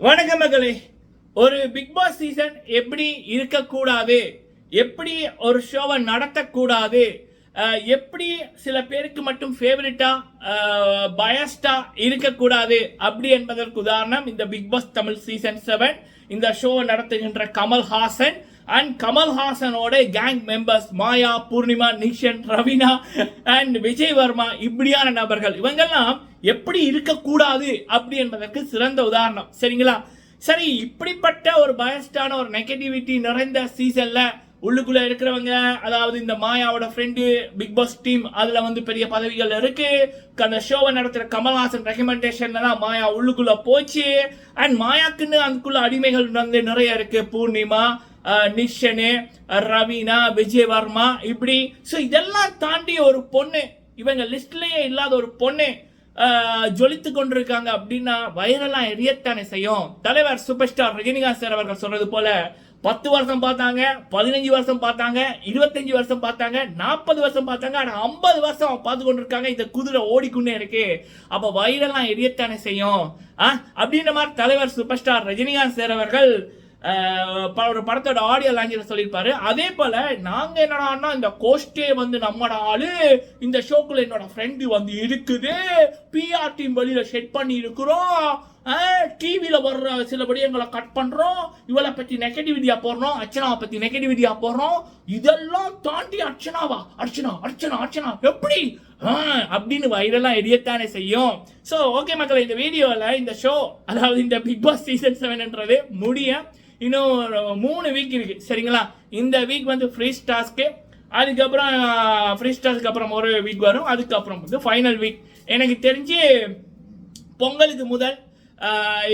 வணக்கம் மகளே. ஒரு பிக் பாஸ் சீசன் எப்படி இருக்கக்கூடாது? எப்படி ஒரு ஷோவை நடத்தக்கூடாது? எப்படி சில பேருக்கு மட்டும் ஃபேவரட்டா பயஸ்டா இருக்கக்கூடாது? அப்படி என்பதற்கு உதாரணம் இந்த big boss Tamil season seven இந்த ஷோவை நடத்துகின்ற Kamal Haasan and கமல்ஹாசனோட gang members Maya Poornima Nixen Raveena and Vijay Varma இப்படியான நபர்கள். இவங்கெல்லாம் எப்படி இருக்கக்கூடாது அப்படி என்பதற்கு சிறந்த உதாரணம். சரிங்களா? சரி இப்படிப்பட்ட ஒரு பயஸ்டான ஒரு நெகட்டிவிட்டி நிறைந்த சீசன்ல உள்ளுக்குள்ள இருக்கிறவங்க அதாவது இந்த மாயாவோட ஃப்ரெண்டு பிக் பாஸ் டீம் அதுல வந்து பெரிய பதவிகள் இருக்கு. அந்த ஷோவை நடத்துற கமல்ஹாசன் ரெக்கமெண்டேஷன்ல தான் மாயா உள்ளுக்குள்ள போச்சு. அண்ட் மாயாக்குன்னு அதுக்குள்ள அடிமைகள் வந்து நிறைய இருக்கு. பூர்ணிமா நிஷனு ரவீனா விஜய் வர்மா இப்படி. ஸோ இதெல்லாம் தாண்டி ஒரு பொண்ணு இவங்க லிஸ்ட்லயே இல்லாத ஒரு பொண்ணு ஜொலித்து கொண்டிருக்காங்க அப்படின்னா வைரலாம் எரியத்தானே செய்யும். தலைவர் சூப்பர் ஸ்டார் ரஜினிகாந்த் சார் அவர்கள் சொன்னது போல பத்து வருஷம் பார்த்தாங்க பதினஞ்சு வருஷம் பார்த்தாங்க இருபத்தஞ்சு வருஷம் பார்த்தாங்க நாற்பது வருஷம் பார்த்தாங்க ஆனால் ஐம்பது வருஷம் பார்த்து கொண்டிருக்காங்க. இந்த குதிரை ஓடிக்கொண்டே இருக்கு. அப்போ வைரலாம் எரியத்தானே செய்யும். ஆ அப்படின்ற மாதிரி தலைவர் சூப்பர் ஸ்டார் ரஜினிகாந்த் சார் அவர்கள் ஒரு படத்தோட ஆடியோ லாங்குவேஜ் சொல்லியிருப்பாரு. அதே போல நாங்க என்னடான்னா இந்த கோஸ்டே வந்து நம்மட ஆளு இந்த ஷோக்குள்ள என்னோட ஃப்ரெண்டு வந்து இருக்குது. பிஆர் டீம் வெளியில செட் பண்ணி இருக்கிறோம் டிவியில் வர்ற சில விடயங்களை கட் பண்ணுறோம் இவளை பற்றி நெகட்டிவிட்டியாக போடுறோம். அர்ச்சனாவை பற்றி நெகட்டிவிட்டியாக போடுறோம். இதெல்லாம் தாண்டி அர்ச்சனாவா? அர்ச்சனா அர்ச்சனா அர்ச்சனா. எப்படி? ஆ, அப்படின்னு வைரலாம் எரியத்தானே செய்யும். ஸோ ஓகே மக்களே இந்த வீடியோவில் இந்த ஷோ அதாவது இந்த பிக் பாஸ் சீசன் செவன்ன்றது முடிய இன்னும் ஒரு மூணு வீக் இருக்குது சரிங்களா? இந்த வீக் வந்து ஃப்ரீ டாஸ்க்கு அதுக்கப்புறம் ஃப்ரீ டாஸ்க்கு அப்புறம் ஒரு வீக் வரும். அதுக்கப்புறம் வந்து ஃபைனல் வீக் எனக்கு தெரிஞ்சு பொங்கலுக்கு முதல்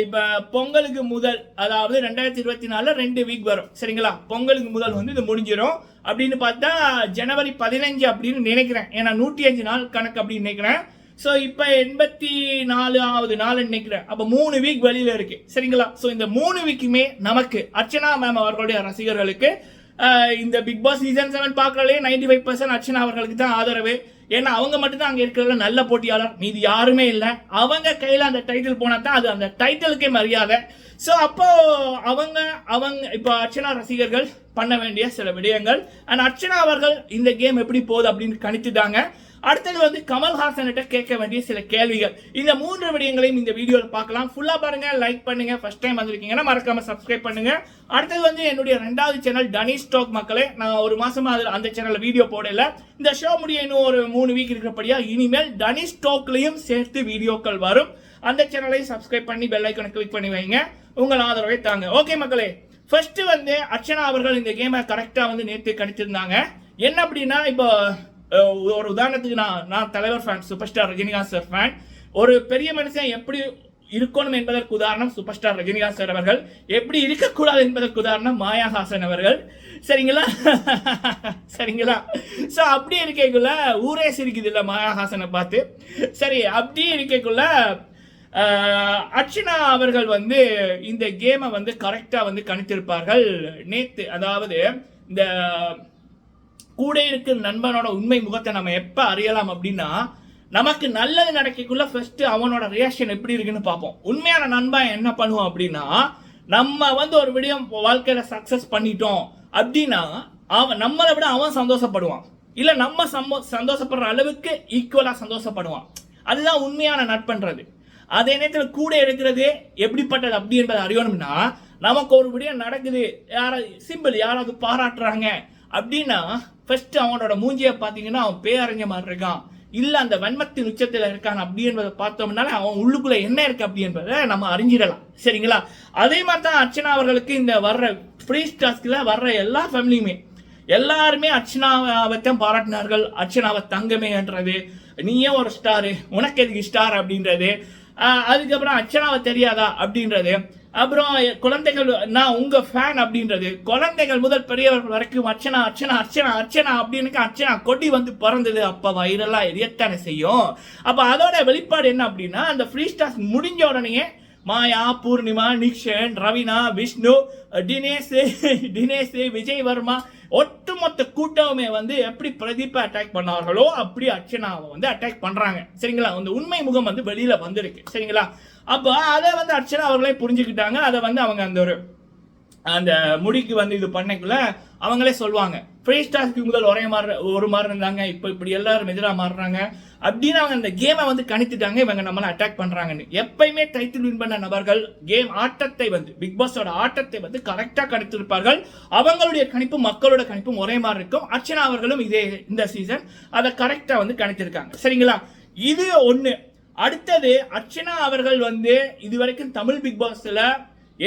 இப்போ பொங்கலுக்கு முதல் அதாவது ரெண்டாயிரத்தி இருபத்தி நாலுல ரெண்டு வீக் வரும். சரிங்களா? பொங்கலுக்கு முதல் வந்து இது முடிஞ்சிடும் அப்படின்னு பார்த்தா ஜனவரி பதினஞ்சு அப்படின்னு நினைக்கிறேன். ஏன்னா நூற்றி அஞ்சு நாள் கணக்கு அப்படின்னு நினைக்கிறேன். ஸோ இப்போ எண்பத்தி நாலு ஆவது நாள் நினைக்கிறேன். அப்போ மூணு வீக் வெளியில் இருக்குது சரிங்களா? ஸோ இந்த மூணு வீக்குமே நமக்கு அர்ச்சனா மேம் அவர்களுடைய ரசிகர்களுக்கு இந்த பிக் பாஸ் சீசன் செவன் பார்க்குறாலே நைன்டி ஃபைவ் பர்சன்ட் அர்ச்சனா அவர்களுக்கு தான் ஆதரவு. ஏன்னா அவங்க மட்டும் தான் அங்கே இருக்கிற நல்ல போட்டியாளர். மீதி யாருமே இல்லை. அவங்க கையில் அந்த டைட்டில் போனால் தான் அது அந்த டைட்டிலுக்கே மரியாதை. ஸோ அப்போ அவங்க அவங்க இப்போ அர்ச்சனா ரசிகர்கள் பண்ண வேண்டிய சில விடயங்கள். அண்ட் அர்ச்சனா அவர்கள் இந்த கேம் எப்படி போகுது அப்படின்னு கணித்துட்டாங்க அடுத்தது வந்து கமல்ஹாசன்கிட்ட கேட்க வேண்டிய சில கேள்விகள். இந்த மூன்று விடயங்களையும் இந்த வீடியோவில் பார்க்கலாம். ஃபுல்லாக பாருங்கள் லைக் பண்ணுங்க ஃபஸ்ட் டைம் வந்திருக்கீங்கன்னா மறக்காமல் சப்ஸ்கிரைப் பண்ணுங்கள் அடுத்தது வந்து என்னுடைய ரெண்டாவது சேனல் டனி ஸ்டாக் மக்களே நான் ஒரு மாதமாக அதில் அந்த சேனலில் வீடியோ போடல. இந்த ஷோ முடிய இன்னும் ஒரு மூணு வீக் இருக்கிறபடியாக இனிமேல் டனி ஸ்டாக்லேயும் சேர்த்து வீடியோக்கள் வரும். அந்த சேனலையும் சப்ஸ்கிரைப் பண்ணி பெல் ஐக்கனை கிளிக் பண்ணி வைங்க. உங்கள் ஆதரவை தாங்க. ஓகே மக்களே ஃபர்ஸ்ட் வந்து அர்ச்சனா அவர்கள் இந்த கேமை கரெக்டா வந்து நேற்று கணிச்சிருந்தாங்க. என்ன அப்படின்னா இப்போ ஒரு உதாரணத்துக்கு நான் நான் தலைவர் fan super star Rajinikanth sir fan ஒரு பெரிய மனுஷன் எப்படி இருக்கணும் என்பதற்கு உதாரணம் சூப்பர் ஸ்டார் ரஜினிகாந்த் சார் அவர்கள். எப்படி இருக்கக்கூடாது என்பதற்கு உதாரணம் மாயாஹாசன் அவர்கள். சரிங்களா? சரிங்களா? ஸோ அப்படி இருக்கக்குள்ள ஊரே சிரிக்குது இல்லை மாயாஹாசனை பார்த்து. சரி அப்படியே இருக்கக்குள்ள அர்ச்சனா அவர்கள் வந்து இந்த கேமை வந்து கரெக்டாக வந்து கணித்திருப்பார்கள். நேத்து அதாவது இந்த கூட இருக்கிற நண்பனோட உண்மை முகத்தை நம்ம எப்போ அறியலாம் அப்படின்னா நமக்கு நல்லது நடக்கக்குள்ள ஃபர்ஸ்ட் அவனோட ரியாக்ஷன் எப்படி இருக்குன்னு பார்ப்போம். உண்மையான நண்பன் என்ன பண்ணுவான் அப்படின்னா நம்ம வந்து ஒரு விடயம் வாழ்க்கையில் சக்ஸஸ் பண்ணிட்டோம் அப்படின்னா அவன் நம்மளை விட அவன் சந்தோஷப்படுவான். இல்லை நம்ம சம்மோ- சந்தோஷப்படுற அளவுக்கு ஈக்குவலாக சந்தோஷப்படுவான். அதுதான் உண்மையான நட்பன்றது. அதே நேரத்தில் கூட இருக்கிறது எப்படிப்பட்டது அப்படி என்பதை அறியணும்னா நமக்கு ஒரு விடயம் நடக்குது. யாராவது சிம்பிள் யாராவது பாராட்டுறாங்க அப்படின்னா ஃபர்ஸ்ட் அவனோட மூஞ்சியை பார்த்தீங்கன்னா அவன் பேரறிஞ்ச மாதிரி இருக்கான். இல்லை அந்த வன்மத்தின் உச்சத்தில் இருக்கான் அப்படி என்பதை பார்த்தோம்னால அவன் உள்ளுக்குள்ளே என்ன இருக்கு அப்படி என்பதை நம்ம அறிஞ்சிடலாம். சரிங்களா? அதே மாதிரி தான் அர்ச்சனா அவர்களுக்கு இந்த வர்ற ஃப்ரீ டாஸ்க்ல வர்ற எல்லா ஃபேமிலியுமே எல்லாருமே அர்ச்சனாவத்தான் பாராட்டினார்கள். அர்ச்சனாவை தங்கமேன்றது நீயே ஒரு ஸ்டாரு உனக்கு எதுக்கு ஸ்டார் அப்படின்றது. அதுக்கப்புறம் அர்ச்சனாவை தெரியாதா அப்படின்றது. அப்புறம் குழந்தைகள் நான் உங்க ஃபேன் அப்படின்றது. குழந்தைகள் முதல் பெரியவர்கள் வரைக்கும் அர்ச்சனா அர்ச்சனா அர்ச்சனா அர்ச்சனா அப்படின்னு அர்ச்சனா கொடி வந்து பிறந்தது. அப்ப வைரலா எரியத்தானே செய்யும். அப்ப அதோட வெளிப்பாடு என்ன அப்படின்னா அந்த ஃப்ரீ ஸ்டாஸ் முடிஞ்ச உடனே மாயா பூர்ணிமா நிக்ஷன் ரவினா விஷ்ணு தினேஷ் தினேஷ் விஜய் வர்மா ஒட்டுமொத்த கூட்டமே வந்து எப்படி பிரதீப்பை அட்டாக் பண்ணார்களோ அப்படி அர்ச்சனாவை வந்து அட்டாக் பண்ணுறாங்க சரிங்களா? அந்த உண்மை முகம் வந்து வெளியில் வந்திருக்கு. சரிங்களா? அப்போ அதை வந்து அர்ச்சனா அவர்களே புரிஞ்சுக்கிட்டாங்க. அதை வந்து அவங்க அந்த ஒரு அந்த முடிக்கு வந்து இது பண்ணக்குள்ள அவங்களே சொல்லுவாங்க. ஃப்ரீ ஸ்டார்ஸ்க்கு முதல் ஒரே மாதிரி ஒரு மாதிரி இருந்தாங்க இப்போ இப்படி எல்லாரும் எதிராக மாறுறாங்க. அப்படின்னு அவங்க அந்த கேமை வந்து கணித்துட்டாங்க இவங்க நம்மளை அட்டாக் பண்ணுறாங்கன்னு எப்பயுமே டைட்டில் வின் பண்ண நபர்கள் கேம் ஆட்டத்தை வந்து பிக் பாஸோட ஆட்டத்தை வந்து கரெக்டாக கணித்திருப்பார்கள். அவங்களுடைய கணிப்பும் மக்களோட கணிப்பும் ஒரே மாதிரி இருக்கும். அர்ச்சனா அவர்களும் இதே இந்த சீசன் அதை கரெக்டாக வந்து கணித்திருக்காங்க. சரிங்களா? இது ஒன்று அடுத்தது அர்ச்சனா அவர்கள் வந்து இதுவரைக்கும் தமிழ் பிக் பாஸில்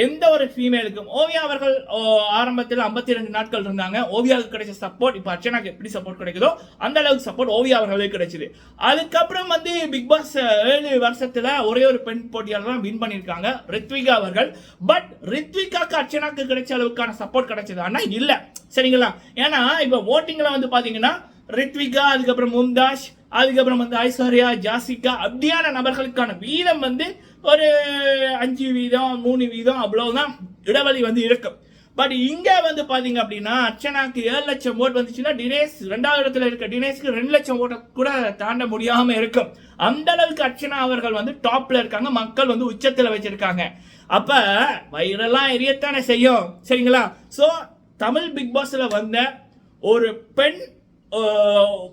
எந்த ஒரு ஃபீமேலுக்கும் ஓவியா அவர்கள் ஓ, ஆரம்பத்தில் 52 ரெண்டு நாட்கள் இருந்தாங்க. ஓவியாவுக்கு கிடைச்ச சப்போர்ட் இப்போ அர்ச்சனாக்கு எப்படி சப்போர்ட் கிடைக்குதோ அந்த அளவுக்கு சப்போர்ட் ஓவியா அவர்களுக்கு கிடைச்சிது. அதுக்கப்புறம் வந்து பிக் பாஸ் ஏழு வருஷத்தில் ஒரே ஒரு பெண் போட்டியாளர் தான் வின் பண்ணியிருக்காங்க ரித்விகா அவர்கள். பட் ரித்விகாக்கு அர்ச்சனாக்கு கிடைச்ச அளவுக்கான சப்போர்ட் கிடைச்சது ஆனால் இல்லை. சரிங்களா? ஏன்னா இப்போ ஓட்டிங்கில் வந்து பார்த்தீங்கன்னா ரித்விகா அதுக்கப்புறம் மும்தாஷ் அதுக்கப்புறம் வந்து ஐஸ்வர்யா ஜாசிகா அப்படியான நபர்களுக்கான வீதம் வந்து ஒரு அஞ்சு வீதம் மூணு வீதம் அவ்வளோதான் இடைவெளி வந்து இருக்கும் பட் இங்கே வந்து பார்த்தீங்க அப்படின்னா அர்ச்சனாக்கு ஏழு லட்சம் ஓட் வந்துச்சுன்னா டினேஸ் ரெண்டாவது இடத்துல இருக்க டினேஸ்க்கு ரெண்டு லட்சம் ஓட்டை கூட தாண்ட முடியாமல் இருக்கும். அந்த அளவுக்கு அர்ச்சனா அவர்கள் வந்து டாப்ல இருக்காங்க. மக்கள் வந்து உச்சத்தில் வச்சிருக்காங்க. அப்போ வயிறெல்லாம் எரியத்தானே செய்யும். சரிங்களா? ஸோ தமிழ் பிக் பாஸில் வந்த ஒரு பெண்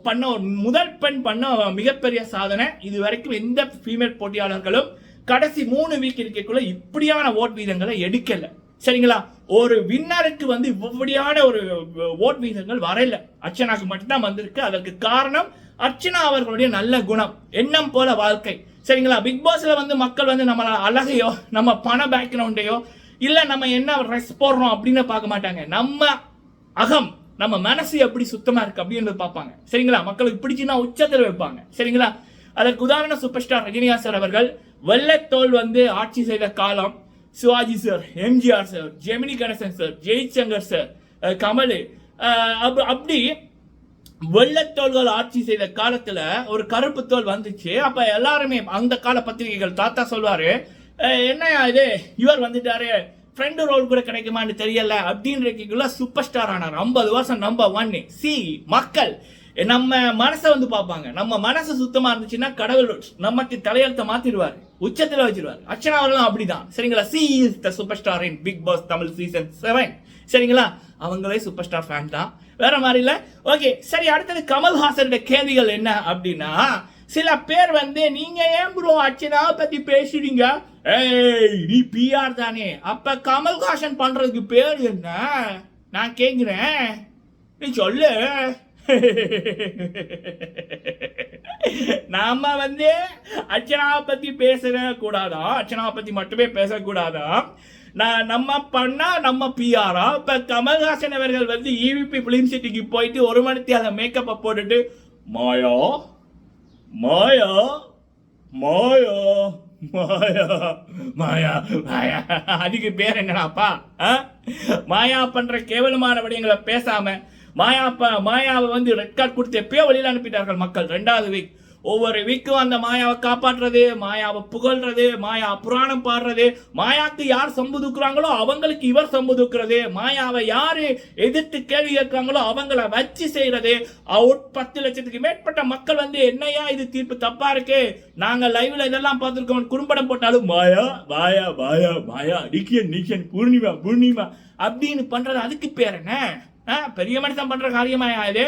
பண்ண முதல் பெண் பண்ண மிகப்பெரிய சாதனை இது வரைக்கும் எந்த ஃபீமேல் போட்டியாளர்களும் கடைசி மூணு வீக் இருக்கக்குள்ள இப்படியான ஓட் வீதங்களை எடுக்கல. சரிங்களா? ஒரு வின்னருக்கு வந்து இப்படியான ஒரு ஓட் வீதங்கள் வரல. அர்ச்சனாக்கு மட்டும்தான் வந்திருக்கு. அதற்கு காரணம் அர்ச்சனா அவர்களுடைய நல்ல குணம் எண்ணம் போல வாழ்க்கை. சரிங்களா? பிக் பாஸ்ல வந்து மக்கள் வந்து நம்ம அழகையோ நம்ம பண பேக்ரவுண்டையோ இல்ல நம்ம என்ன ட்ரெஸ் போடுறோம் அப்படின்னு பார்க்க மாட்டாங்க. நம்ம அகம் நம்ம மனசு எப்படி சுத்தமா இருக்கு அப்படின்றது பார்ப்பாங்க. சரிங்களா? மக்களுக்கு பிடிச்சுன்னா உச்சத்தில் வைப்பாங்க. சரிங்களா? அதற்கு உதாரண சூப்பர் ஸ்டார் ரஜினிகாந்த் அவர்கள் வெள்ளத்தோல் வந்து ஆட்சி செய்த காலம் Sivaji sir MGR sir Gemini Ganesan sir Jaishankar sir Kamal. அப்படி வெள்ளத்தோள்கள் ஆட்சி செய்த காலத்துல ஒரு கருப்பு தோல் வந்துச்சு. அப்ப எல்லாருமே அந்த கால பத்திரிகைகள் தாத்தா சொல்வாரு என்ன என்னய்யா இது? இவர் வந்துட்டாரு. ஃப்ரெண்டு ரோல் கூட கிடைக்குமான்னு தெரியல. அப்படின்றக்குள்ளே சூப்பர் ஸ்டார் ஆனார். ஐம்பது வருஷம் நம்பர் ஒன் சி மக்கள். நம்ம மனசை வந்து பார்ப்பாங்க. நம்ம மனசு சுத்தமாக இருந்துச்சுன்னா கடவுள் நமக்கு தலையெழுத்தை மாற்றிடுவார் உச்சத்தில் வச்சிருவார். அர்ச்சனா அவர்களும் அப்படிதான். சரிங்களா? She is the super star in Bigg Boss Tamil season seven சரிங்களா? அவங்களே சூப்பர் ஸ்டார் ஃபேன் தான். வேற மாதிரி இல்லை? ஓகே சரி அடுத்தது கமல்ஹாசனுடைய கேள்விகள் என்ன அப்படின்னா சில பேர் வந்து நீங்க ஏன் ப்ரோ அர்ச்சனா பத்தி பேசுறீங்க? ஏய் நீ பிஆர் தானே. அப்ப கமல்ஹாசன் பண்றதுக்கு பேர் என்ன? நான் கேட்குறேன் நீ சொல்லு. நாம வந்து அர்ச்சனாவை பத்தி பேசக்கூடாதா கூடாதா? அர்ச்சனாவை பத்தி மட்டுமே பேசக்கூடாதா நான் நம்ம பண்ணா நம்ம பிஆரா இப்ப கமல்ஹாசன் அவர்கள் வந்து இவிபி பிலிம் சிட்டிக்கு போயிட்டு ஒரு மணித்தி அதை மேக்கப்பை போட்டுட்டு மாயா மாயா மாயா மாயா மாயா மாயா. அதுக்கு பேர் என்னடாப்பா? மாயா பண்ற கேவலமான விடயங்களை பேசாம மாயா ப- மாயாவை வந்து ரெட் கார்டு கொடுத்து எப்பயோ வழியில் அனுப்பிட்டார்கள் மக்கள். ரெண்டாவது வீக் ஒவ்வொரு வீக்கும் அந்த மாயாவை காப்பாற்றுறது மாயாவை புகழ்றது மாயா புராணம் பாடுறது மாயாக்கு யார் சம்புதுக்குறாங்களோ அவங்களுக்கு இவர் சம்புதுக்குறது மாயாவை யார் எதிர்த்து கேள்வி கேட்குறாங்களோ அவங்கள வச்சு செய்கிறது அவுட் பத்து லட்சத்துக்கு மேற்பட்ட மக்கள் வந்து என்னையா இது தீர்ப்பு தப்பா இருக்கு? நாங்கள் லைவ்ல இதெல்லாம் பார்த்துருக்கோம். குறும்படம் போட்டாலும் மாயா மாயா மாயா மாயா நிக்கியன் நிக்கியன் பூர்ணிமா பூர்ணிமா அப்படின்னு பண்றது அதுக்கு பேர் என்ன? பெரிய மனுஷன் பண்ற காரியமாயா இது?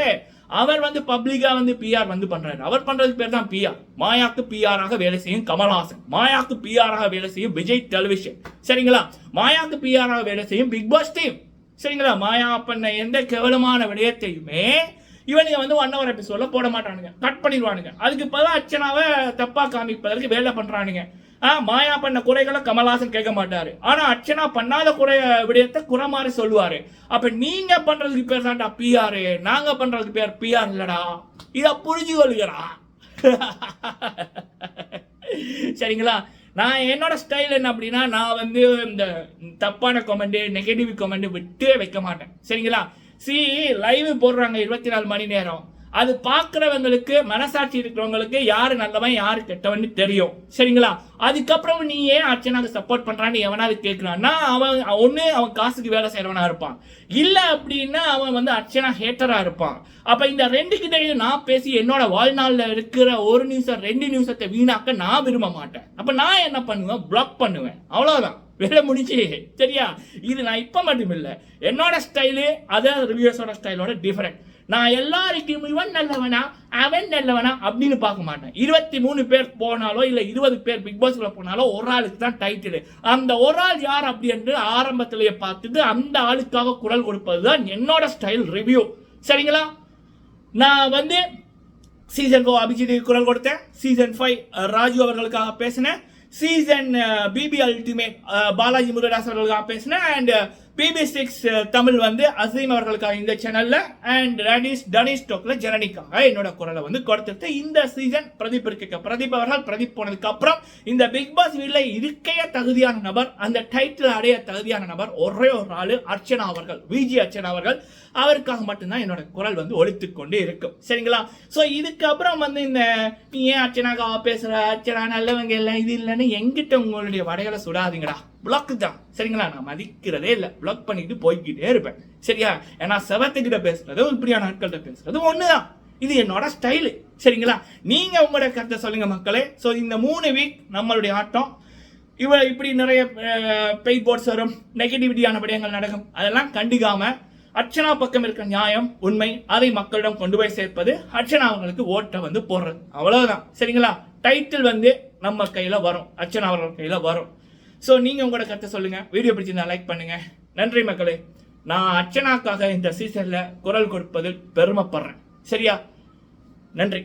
அவர் வந்து பப்ளிக்கா வந்து பிஆர் வந்து பண்றாரு. அவர் பண்றதுக்கு பேர் தான் பிஆர் மாயாக்கு பிஆராக வேலை செய்யும் கமல்ஹாசன். மாயாக்கு பிஆராக வேலை செய்யும் விஜய் டெலிவிஷன் சரிங்களா? மாயாக்கு பிஆராக வேலை செய்யும் பிக் பாஸ் டீம் சரிங்களா? மாயா பண்ண எந்த கேவலமான விடயத்தையுமே இவனுங்க வந்து ஒன் ஹவர் எபிசோட போட மாட்டானுங்க. கட் பண்ணிடுவானுங்க. அதுக்கு பதிலாக அர்ச்சனாவை தப்பா காமிப்பதற்கு வேலை பண்றானுங்க. மாயா பண்ண குறைகளை கமல்ஹாசன் கேட்க மாட்டாரு. ஆனா அர்ச்சனா பண்ணாத குறை விடயத்தை குறை மாதிரி சொல்லுவாரு. அப்ப நீங்க பண்றதுக்கு பேர் தான்டா பிஆர் நாங்க பண்றதுக்கு பேர் பிஆர் இல்லடா. இத புரிஞ்சு கொள்கிறா சரிங்களா? நான் என்னோட ஸ்டைல் என்ன அப்படின்னா நான் வந்து இந்த தப்பான கமெண்ட் நெகட்டிவ் கமெண்ட் விட்டே வைக்க மாட்டேன். சரிங்களா? சி லைவ் போடுறாங்க இருபத்தி நாலு மணி நேரம். அது பார்க்குறவங்களுக்கு மனசாட்சி இருக்கிறவங்களுக்கு யார் நல்லவன் யார் கெட்டவன் தெரியும். சரிங்களா? அதுக்கப்புறம் நீ ஏன் அர்ச்சனாக்கு சப்போர்ட் பண்ணுறான்னு எவனாவது கேட்குறான்னா அவன் ஒன்று அவன் காசுக்கு வேலை செய்கிறவனா இருப்பான். இல்லை அப்படின்னா அவன் வந்து அர்ச்சனா ஹேட்டராக இருப்பான். அப்போ இந்த ரெண்டு கிட்டையும் நான் பேசி என்னோட வாழ்நாளில் இருக்கிற ஒரு நிமிஷம் ரெண்டு நிமிஷத்தை வீணாக்க நான் விரும்ப மாட்டேன். அப்போ நான் என்ன பண்ணுவேன்? பிளாக் பண்ணுவேன். அவ்வளோதான் வேலை முடிச்சு சரியா? இது நான் இப்போ மட்டும் இல்லை என்னோட ஸ்டைலு அதே ரிவ்யூஸோட ஸ்டைலோட டிஃப்ரெண்ட் நான் எல்லாருக்கும் இவன் நல்லவனா அவன் நல்லவனா அப்படின்னு பார்க்க மாட்டேன். இருபத்தி மூணு பேர் போனாலோ இல்லை இருபது பேர் பிக் பாஸ்ல போனாலோ ஒரு ஆளுக்கு தான் டைட்டில் அந்த ஒரு ஆள் யார் அப்படி என்று ஆரம்பத்திலேயே பார்த்துட்டு அந்த ஆளுக்காக குரல் கொடுப்பது தான் என்னோட ஸ்டைல் ரிவ்யூ சரிங்களா? நான் வந்து சீசன் ஃபோர் அபிஜித்துக்கு குரல் கொடுத்தேன். சீசன் ஃபைவ் ராஜு அவர்களுக்காக பேசினேன். Season BB ultimate Balaji Murugadoss அவர்களுக்காக பேசினேன். And BB six uh, Tamil வந்து அசீம் அவர்களுக்காக இந்த சேனல்ல அண்ட் ரனீஷ் டனிஸ் டோக்ல ஜனனிக்காக என்னோட குரலை வந்து கொடுத்துட்டு இந்த சீசன் பிரதீப் இருக்க பிரதீப் அவர்கள் பிரதீப் போனதுக்கு அப்புறம் இந்த பிக் பாஸ் வீட்டில் இருக்கைய தகுதியான நபர் அந்த டைட்டில் அடைய தகுதியான நபர் ஒரே ஒரு நாள் அர்ச்சனா அவர்கள் விஜி அர்ச்சனா அவர்கள். அவருக்காக மட்டும்தான் என்னோட குரல் வந்து ஒழித்து கொண்டு இருக்கும். சரிங்களா? ஸோ இதுக்கப்புறம் வந்து இந்த நீ ஏன் அர்ச்சனாக்காக பேசுற? அர்ச்சனா நல்லவங்க இல்லை இது இல்லைன்னு எங்கிட்ட உங்களுடைய வடைகளை சுடாதீங்கடா. பிளாக் தான். சரிங்களா? நான் மதிக்கிறதே இல்லை. பிளாக் பண்ணிட்டு போய்கிட்டே இருப்பேன். சரியா? ஏன்னா செவத்துக்கிட்ட பேசுறது இப்படியான ஆட்கள்கிட்ட பேசுறது தான் இது என்னோட ஸ்டைலு சரிங்களா? நீங்க உங்களோட கருத்தை சொல்லுங்க மக்களே. ஸோ இந்த மூணு வீக் நம்மளுடைய ஆட்டம். இவ இப்படி நிறைய பெயிட் போர்ட்ஸ் வரும். நெகட்டிவிட்டியான விடயங்கள் நடக்கும். அதெல்லாம் கண்டுக்காம அர்ச்சனா பக்கம் இருக்க நியாயம் உண்மை அதை மக்களிடம் கொண்டு போய் சேர்ப்பது அர்ச்சனா அவங்களுக்கு ஓட்டை வந்து போடுறது. அவ்வளவுதான். சரிங்களா? டைட்டில் வந்து நம்ம கையில் வரும். அர்ச்சனா அவர்கள் கையில் வரும். ஸோ நீங்கள் உங்களோட கருத்தை சொல்லுங்கள் வீடியோ பிடிச்சிருந்தா லைக் பண்ணுங்கள் நன்றி மக்களே. நான் அர்ச்சனாக்காக இந்த சீசனில் குரல் கொடுப்பதில் பெருமைப்படுறேன். சரியா? நன்றி.